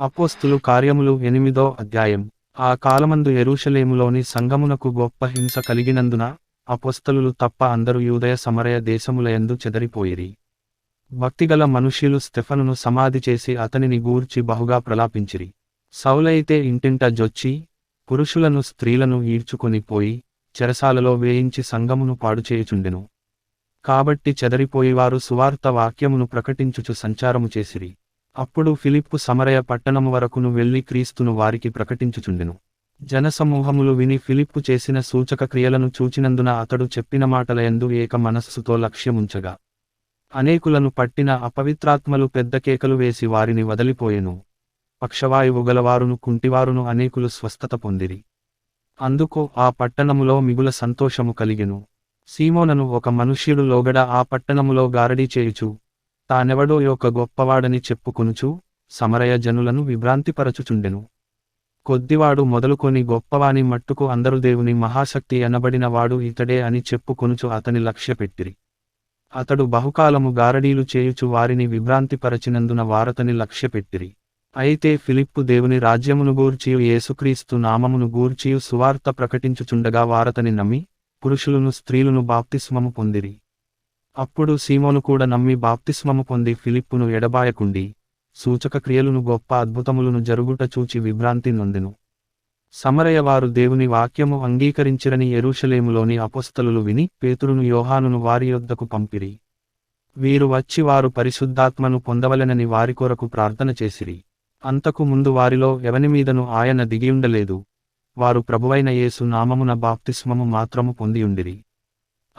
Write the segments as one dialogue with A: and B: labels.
A: అపోస్తులు కార్యములు ఎనిమిదో అధ్యాయం. ఆ కాలమందు ఎరుషలేములోని సంగమునకు గొప్ప హింస కలిగినందున అపోస్తలు తప్ప అందరూ యూదయ సమరయ దేశములయందు చెదరిపోయిరి. భక్తిగల మనుష్యులు స్టెఫనును సమాధి చేసి అతనిని గూర్చి బహుగా ప్రలాపించిరి. సౌలైతే ఇంటింట జొచ్చి పురుషులను స్త్రీలను ఈడ్చుకొని పోయి చెరసాలలో వేయించి సంగమును పాడుచేయుచుండెను కాబట్టి చెదరిపోయివారు సువార్త వాక్యమును ప్రకటించుచు సంచారము చేసిరి. అప్పుడు ఫిలిప్పు సమరయ పట్టణము వరకును వెళ్ళి క్రీస్తును వారికి ప్రకటించుచుండెను. జనసమూహములు విని ఫిలిప్పు చేసిన సూచక క్రియలను చూచినందున అతడు చెప్పిన మాటలయందు ఏక మనస్సుతో లక్ష్యముంచగా. అనేకులను పట్టిన అపవిత్రాత్మలు పెద్ద కేకలు వేసి వారిని వదలిపోయెను. పక్షవాయువు గలవారును కుంటివారును అనేకులు స్వస్థత పొందిరి. అందుకు ఆ పట్టణములో మిగుల సంతోషము కలిగెను. సీమోనను ఒక మనుష్యుడు లోగడ ఆ పట్టణములో గారడీ చేయుచు తానెవడో యొక్క గొప్పవాడని చెప్పుకొనుచు సమరయ జనులను విభ్రాంతిపరచుచుండెను. కొద్దివాడు మొదలుకొని గొప్పవాని మట్టుకు అందరు దేవుని మహాశక్తి అనబడిన వాడు ఇతడే అని చెప్పుకొనుచు అతని లక్ష్యపెట్టిరి. అతడు బహుకాలము గారడీలు చేయుచు వారిని విభ్రాంతిపరచినందున వారతని లక్ష్యపెట్టిరి. అయితే ఫిలిప్పు దేవుని రాజ్యమును గూర్చియు యేసుక్రీస్తు నామమును గూర్చియు సువార్త ప్రకటించుచుండగా వారతని నమ్మి పురుషులను స్త్రీలను బాప్తిస్మము పొందిరి. అప్పుడు సీమోను కూడా నమ్మి బాప్తిస్మము పొంది ఫిలిప్పును ఎడబాయకుండి సూచక క్రియలును గొప్ప అద్భుతములను జరుగుట చూచి విభ్రాంతి నొందెను. సమరయవారు దేవుని వాక్యము అంగీకరించిరని ఎరుషలేములోని అపోస్తలులు విని పేతురును యోహానును వారి యొద్దకు పంపిరి. వీరు వచ్చి వారు పరిశుద్ధాత్మను పొందవలెనని వారి కొరకు ప్రార్థన చేసిరి. అంతకు ముందు వారిలో ఎవనిమీదను ఆయన దిగియుండలేదు. వారు ప్రభువైన యేసు నామమున బాప్తిస్మము మాత్రము పొందియుండిరి.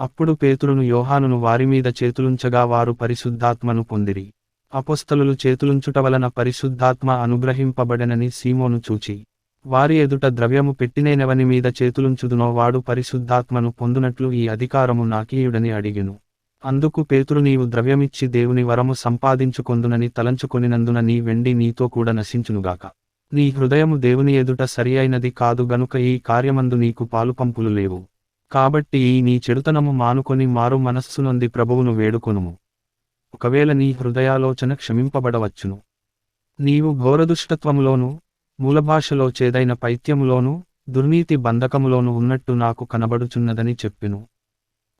A: అప్పుడు పేతురును యోహానును వారిమీద చేతులుంచగా వారు పరిశుద్ధాత్మను పొందిరి. అపోస్తలులు చేతులుంచుట వలన పరిశుద్ధాత్మ అనుగ్రహింపబడనని సీమోను చూచి వారి ఎదుట ద్రవ్యము పెట్టినేనవని మీద చేతులుంచుదునో వాడు పరిశుద్ధాత్మను పొందునట్లు ఈ అధికారము నాకీయుడని అడిగెను. అందుకు పేతురు నీవు ద్రవ్యమిచ్చి దేవుని వరము సంపాదించుకొందునని తలంచుకొనినందున నీ వెండి నీతో కూడా నశించునుగాక. నీ హృదయము దేవుని ఎదుట సరి అయినది కాదు గనుక ఈ కార్యమందు నీకు పాలుపంపులు లేవు. కాబట్టి ఈ నీ చెడుతనము మానుకొని మారు మనస్సునొంది ప్రభువును వేడుకొనుము. ఒకవేళ నీ హృదయాలోచన క్షమింపబడవచ్చును. నీవు ఘోరదుష్టత్వంలోనూ మూలభాషలో చేదైన పైత్యములోనూ దుర్నీతి బంధకములోనూ ఉన్నట్టు నాకు కనబడుచున్నదని చెప్పిను.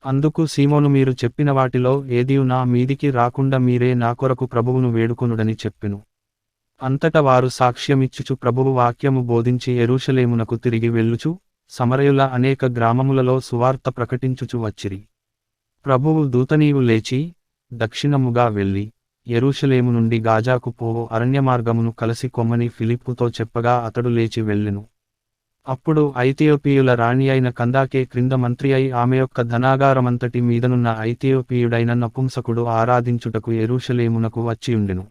A: అందుకు సీమోను మీరు చెప్పిన వాటిలో ఏదియు నా మీదికి రాకుండా మీరే నా కొరకు ప్రభువును వేడుకొనుడని చెప్పెను. అంతట వారు సాక్ష్యమిచ్చుచు ప్రభువు వాక్యము బోధించి ఎరుషలేమునకు తిరిగి వెళ్ళుచు సమరయుల అనేక గ్రామములలో సువార్త ప్రకటించుచు వచ్చిరి. ప్రభువు దూతనీవు లేచి దక్షిణముగా వెళ్ళి ఎరుషలేము నుండి గాజాకు పోవు అరణ్యమార్గమును కలసి కొమ్మని ఫిలిప్పుతో చెప్పగా అతడు లేచి వెళ్ళెను. అప్పుడు ఐథియోపియుల రాణి అయిన కందాకే క్రింద మంత్రి అయి ఆమె యొక్క ధనాగారమంతటి మీదనున్న ఐథియోపియుడైన నపుంసకుడు ఆరాధించుటకు ఎరుషలేమునకు వచ్చియుండెను.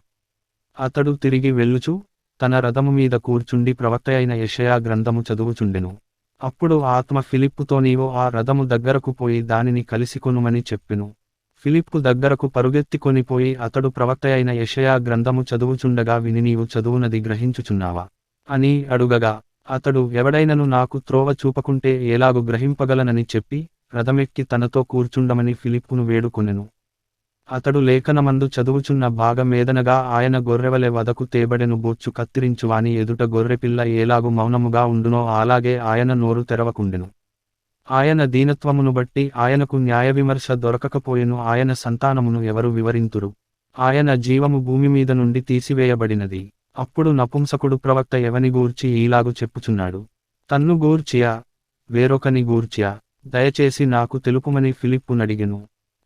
A: అతడు తిరిగి వెళ్ళుచు తన రథము మీద కూర్చుండి ప్రవక్త అయిన యషయా గ్రంథము చదువుచుండెను. అప్పుడు ఆత్మ ఫిలిప్పుతో నీవు ఆ రథము దగ్గరకు పోయి దానిని కలిసికొనుమని చెప్పెను. ఫిలిప్పు దగ్గరకు పరుగెత్తికొనిపోయి అతడు ప్రవక్త అయిన గ్రంథము చదువుచుండగా విని నీవు చదువునది గ్రహించుచున్నావా? అని అడుగగా అతడు ఎవడైనను నాకు త్రోవ చూపకుంటే ఎలాగు గ్రహింపగలనని చెప్పి రథమెక్కి తనతో కూర్చుండమని ఫిలిప్పును వేడుకొనెను. అతడు లేఖనమందు చదువుచున్న భాగమేదనగా ఆయన గొర్రెవలె వదకు తేబడెను బొచ్చు కత్తిరించువాని ఎదుట గొర్రెపిల్ల ఏలాగు మౌనముగా ఉండునో అలాగే ఆయన నోరు తెరవకుండెను. ఆయన దీనత్వమును బట్టి ఆయనకు న్యాయ విమర్శ దొరకకపోయెను ఆయన సంతానమును ఎవరు వివరింతురు. ఆయన జీవము భూమి మీద నుండి తీసివేయబడినది. అప్పుడు నపుంసకుడు ప్రవక్త ఎవని గూర్చి ఈలాగు చెప్పుచున్నాడు. తన్ను గూర్చియా వేరొకని గూర్చియా దయచేసి నాకు తెలుపుమని ఫిలిప్పునడిగెను.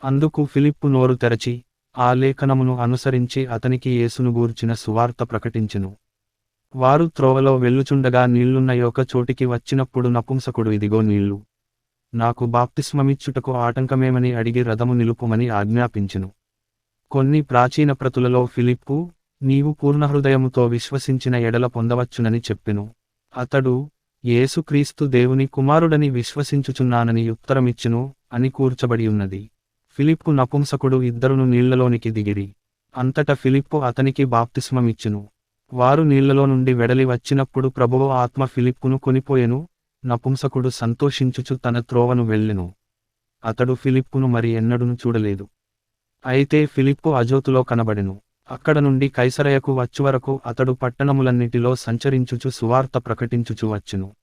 A: అందుకు ఫిలిప్పు నోరు తెరచి ఆ లేఖనమును అనుసరించి అతనికి యేసును గూర్చిన సువార్త ప్రకటించెను. వారు త్రోవలో వెళ్ళుచుండగా నీళ్ళున్న యొక్క చోటికి వచ్చినప్పుడు నపుంసకుడు ఇదిగో నీళ్ళు. నాకు బాప్తిస్మమిచ్చుటకు ఆటంకమేమని అడిగి రథము నిలుపుమని ఆజ్ఞాపించెను. కొన్ని ప్రాచీన ప్రతులలో ఫిలిప్పు నీవు పూర్ణహృదయముతో విశ్వసించిన ఎడల పొందవచ్చునని చెప్పెను. అతడు యేసుక్రీస్తు దేవుని కుమారుడని విశ్వసించుచున్నానని ఉత్తరమిచ్చును అని కూర్చబడి ఉన్నది ఫిలిప్పు నపుంసకుడు ఇద్దరును నీళ్ళలోనికి దిగిరి. అంతట ఫిలిప్పు అతనికి బాప్తిస్మమిచ్చును. వారు నీళ్ళలో నుండి వెడలి వచ్చినప్పుడు ప్రభువు ఆత్మ ఫిలిప్పును కొనిపోయెను నపుంసకుడు సంతోషించుచు తన త్రోవను వెళ్ళెను. అతడు ఫిలిప్పును మరి ఎన్నడును చూడలేదు. అయితే ఫిలిప్పు అజోతులో కనబడెను. అక్కడ నుండి కైసరయకు వచ్చువరకు అతడు పట్టణములన్నిటిలో సంచరించుచు సువార్త ప్రకటించుచు వచ్చును.